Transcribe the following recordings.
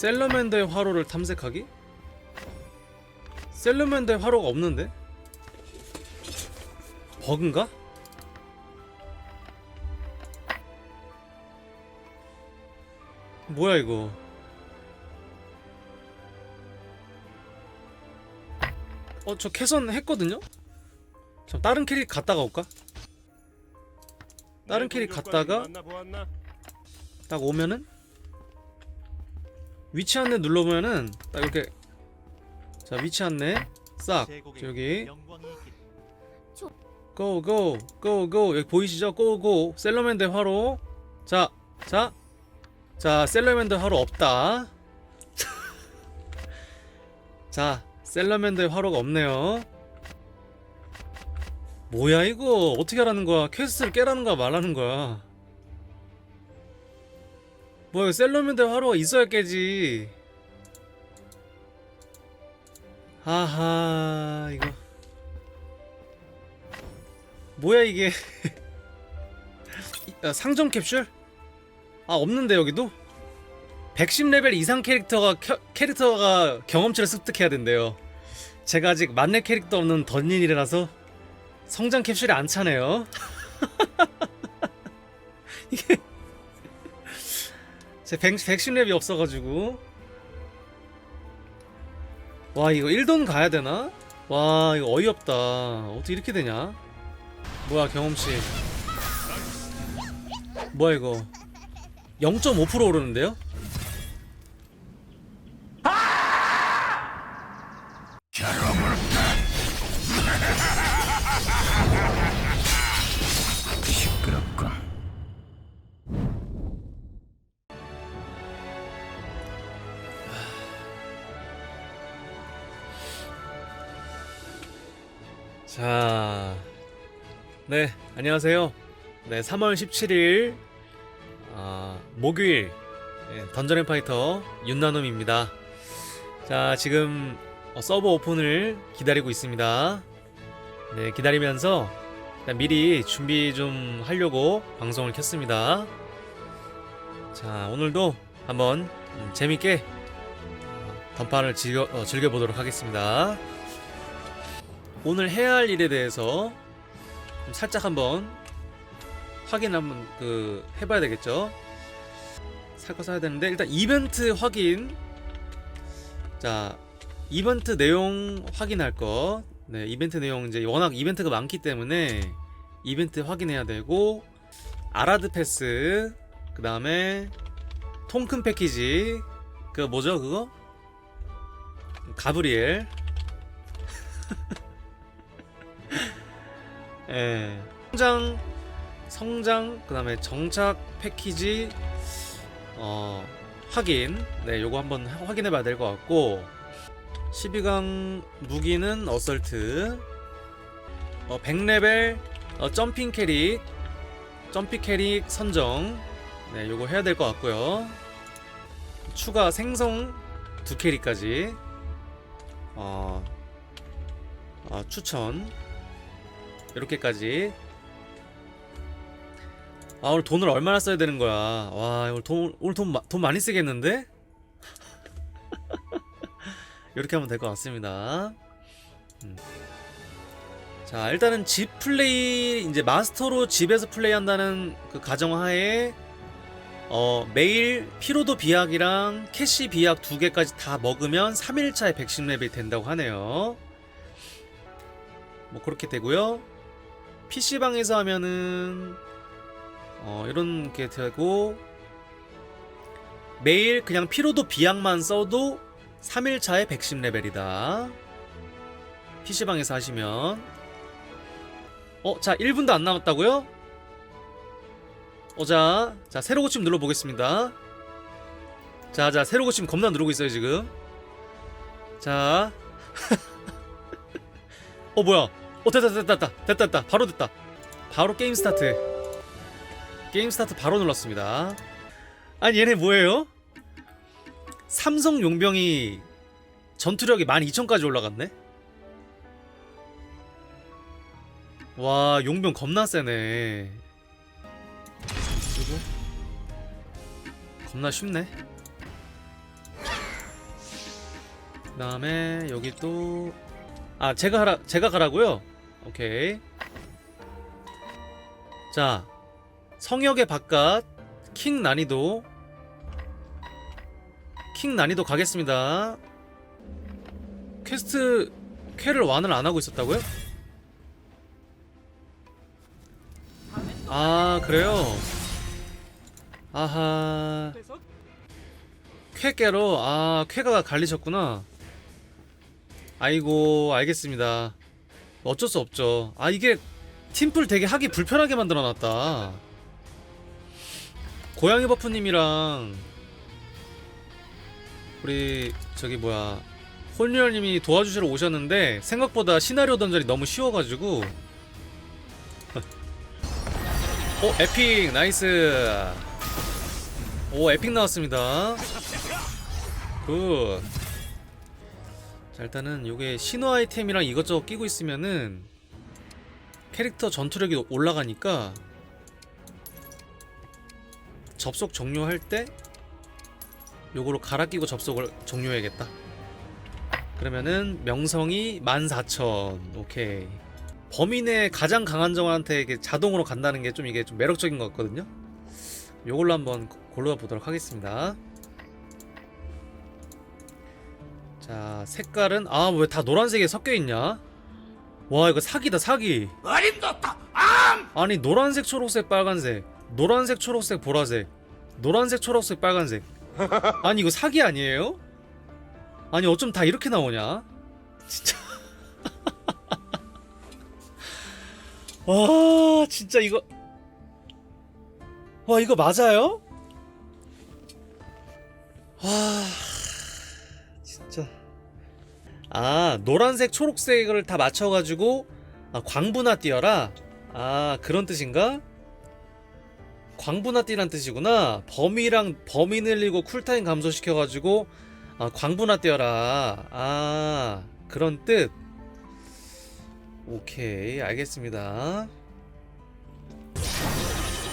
셀러맨더의 화로를 탐색하기? 셀러맨더의 화로가 없는데? 버그인가? 뭐야 이거 어 저 캐선 했거든요? 저 다른 캐릭 갔다가 올까? 다른 캐릭 갔다가 딱 오면은 위치 안내 눌러보면은 딱 이렇게 자 위치 안내 싹. 저기. 고고 고고. 여기 보이시죠? 고고. 셀러맨드 화로. 자 자 자 셀러맨드 화로 없다. 자 셀러맨드 화로가 없네요. 뭐야 이거? 어떻게 하라는 거야? 퀘스트를 깨라는 거야 말하는 거야 뭐야 셀러맨드 화로가 있어야 깨지. 아하 이거. 뭐야 이게? 이- 아, 상점 캡슐? 아 없는데 여기도? 110레벨 이상 캐릭터가 켜- 캐릭터가 경험치를 습득해야 된대요. 제가 아직 만렙 캐릭터 없는 던닌이라서 성장 캡슐이 안 차네요. 이게 제 100, 110렙이 없어가지고. 와 이거 1돈 가야 되나? 와 이거 어이없다. 어떻게 이렇게 되냐? 뭐야 경험치. 뭐야 이거. 0.5% 오르는데요? 자, 네 안녕하세요. 네 3월 17일 아, 목요일 네, 던전 앤 파이터 윤나눔입니다. 자 지금 어, 서버 오픈을 기다리고 있습니다. 네 기다리면서 미리 준비 좀 하려고 방송을 켰습니다. 자 오늘도 한번 음, 재밌게 어, 던판을 즐겨, 어, 즐겨보도록 하겠습니다. 오늘 해야 할 일에 대해서 좀 살짝 한번 확인 한번 그 해봐야 되겠죠. 살 거 사야 되는데 일단 이벤트 확인. 자 이벤트 내용 확인할 거. 네 이벤트 내용 이제 워낙 이벤트가 많기 때문에 이벤트 확인해야 되고 아라드 패스 그 다음에 통큰 패키지 그 뭐죠 그거 가브리엘 예. 성장 성장 그 다음에 정착 패키지 어 확인. 네 요거 한번 하- 확인해 봐야 될 것 같고. 12강 무기는 어설트. 어 100레벨 어, 점핑 캐릭 점핑 캐릭 선정. 네 요거 해야 될 것 같고요. 추가 생성 두 캐릭까지. 어, 어 추천 이렇게까지. 아 오늘 돈을 얼마나 써야 되는 거야? 와 오늘 돈 오늘 돈, 마- 돈 많이 쓰겠는데? 이렇게 하면 될 것 같습니다. 음. 자 일단은 집 플레이 이제 마스터로 집에서 플레이한다는 그 가정하에 어 매일 피로도 비약이랑 캐시 비약 두 개까지 다 먹으면 3일차에 110레벨이 된다고 하네요. 뭐 그렇게 되고요 PC방에서 하면은 어 이런 게 되고 매일 그냥 피로도 비약만 써도 3일차에 110레벨이다. PC방에서 하시면. 어, 자 1분도 안 남았다고요? 어, 자, 자 새로 고침 눌러보겠습니다. 자, 자 새로 고침 겁나 누르고 있어요 지금. 자. 어 뭐야 어 됐다 됐다 됐다 됐다 됐다. 바로 됐다. 바로 게임 스타트. 게임 스타트 바로 눌렀습니다. 아니 얘네 뭐예요? 삼성 용병이 전투력이 12,000까지 올라갔네? 와 용병 겁나 세네. 겁나 쉽네. 그 다음에 여기 또 아 제가 하라 제가 가라고요? 오케이. 자 성역의 바깥 킹 난이도 킹 난이도 가겠습니다. 퀘스트 퀘를 완을 안 하고 있었다고요? 아 그래요? 아하 쾌 깨로 아 쾌가 갈리셨구나 아이고 알겠습니다 어쩔 수 없죠. 아 이게 팀플 되게 하기 불편하게 만들어놨다. 고양이 버프님이랑 우리 저기 뭐야 홀리얼님이 도와주시러 오셨는데 생각보다 시나리오 던전이 너무 쉬워가지고. 오 에픽 나이스. 오 에픽 나왔습니다. 굿 자, 일단은 요게 신호 아이템이랑 이것저것 끼고 있으면은 캐릭터 전투력이 올라가니까 접속 종료할 때 요거로 갈아 끼고 접속을 종료해야겠다. 그러면은 명성이 14,000. 오케이. 범인의 가장 강한 정한테 이게 자동으로 간다는 게 좀 이게 좀 매력적인 것 같거든요. 요걸로 한번 골라 보도록 하겠습니다. 자, 색깔은 아, 왜 다 노란색에 섞여 있냐? 와, 이거 사기다, 사기. 어림도다 아니, 노란색, 초록색, 빨간색. 노란색, 초록색, 보라색. 노란색, 초록색, 빨간색. 아니, 이거 사기 아니에요? 아니, 어쩜 다 이렇게 나오냐? 진짜. 와, 진짜 이거. 와, 이거 맞아요? 와. 아, 노란색, 초록색을 다 맞춰가지고, 아, 광분화 띄어라? 아, 그런 뜻인가? 광분화 띄란 뜻이구나. 범위랑 범위 늘리고 쿨타임 감소시켜가지고, 아, 광분화 띄어라. 아, 그런 뜻. 오케이, 알겠습니다.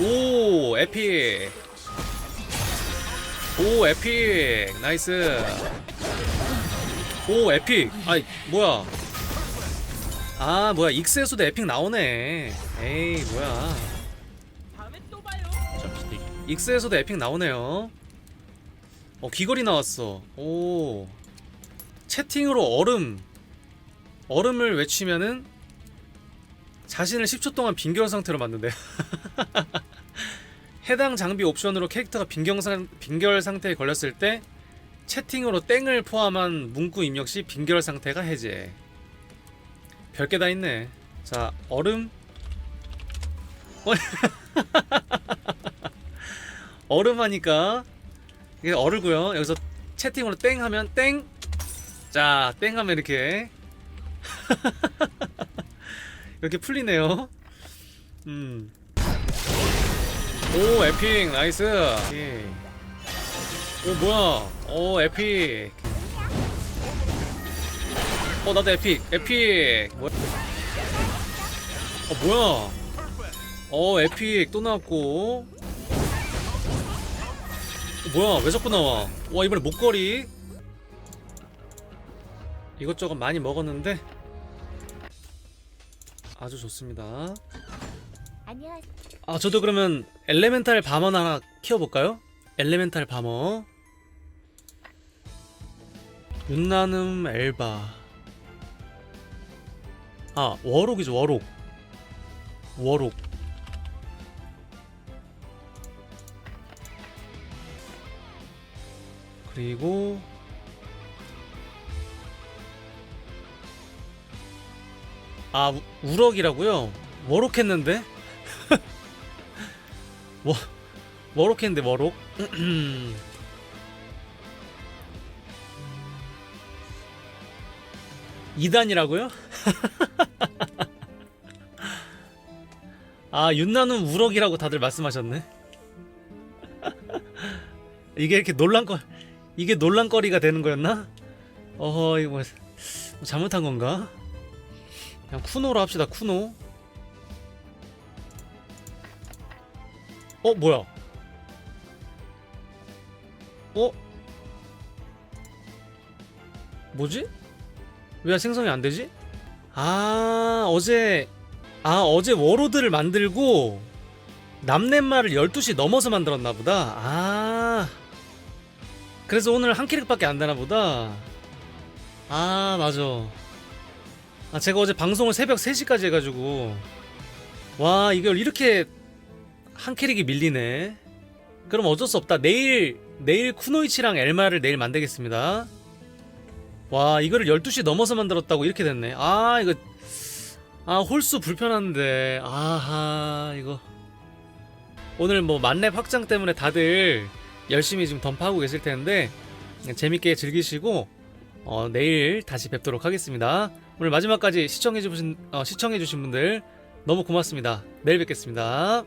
오, 에픽. 오, 에픽. 나이스. 오, 에픽. 아이, 뭐야. 아, 뭐야. 익스에서도 에픽 나오네. 에이, 뭐야. 또 봐요 익스에서도 에픽 나오네요. 어, 귀걸이 나왔어. 오. 채팅으로 얼음. 얼음을 외치면은 자신을 10초 동안 빈결 상태로 만든대. 해당 장비 옵션으로 캐릭터가 빈경 상, 빈결 상태에 걸렸을 때 채팅으로 땡을 포함한 문구 입력 시 빈결 상태가 해제. 별게 다 있네. 자, 얼음. 어, 얼음 하니까 이게 얼고요. 여기서 채팅으로 땡 하면 땡. 자, 땡 하면 이렇게 이렇게 풀리네요. 음. 오, 에픽 나이스. 오케이. 오, 뭐야? 오, 에픽. 어, 나도 에픽. 에픽. 뭐야? 어, 뭐야? 어, 에픽 또 나왔고. 어, 뭐야? 왜 자꾸 나와? 와, 이번에 목걸이. 이것저것 많이 먹었는데 아주 좋습니다. 안녕하세요. 아, 저도 그러면 엘레멘탈 바머 하나 키워볼까요? 엘레멘탈 바머. 윤나눔 엘바. 아, 워록이죠, 워록. 워록. 그리고 아 우- 우럭이라고요? 워록 했는데? 워 워록 했는데 워록? 2단이라고요? 아 윤나눔 우럭이라고 다들 말씀하셨네 이게 이렇게 논란거 이게 논란거리가 되는 거였나? 어허 이거 뭐 잘못한 건가? 그냥 쿠노로 합시다 쿠노 어 뭐야 어? 뭐지? 왜 생성이 안 되지? 아 어제 아 어제 워로드를 만들고 남넷말을 12시 넘어서 만들었나 보다. 아. 그래서 오늘 한 캐릭밖에 안 되나 보다. 아 맞아. 아 제가 어제 방송을 새벽 3시까지 해가지고. 와 이걸 이렇게 한 캐릭이 밀리네. 그럼 어쩔 수 없다. 내일 내일 쿠노이치랑 엘마를 내일 만들겠습니다 와 이거를 12시 넘어서 만들었다고 이렇게 됐네. 아 이거 아 홀수 불편한데. 아하 이거. 오늘 뭐 만렙 확장 때문에 다들 열심히 지금 던파하고 계실 텐데 재밌게 즐기시고 어, 내일 다시 뵙도록 하겠습니다. 오늘 마지막까지 시청해주신 어, 시청해주신 분들 너무 고맙습니다. 내일 뵙겠습니다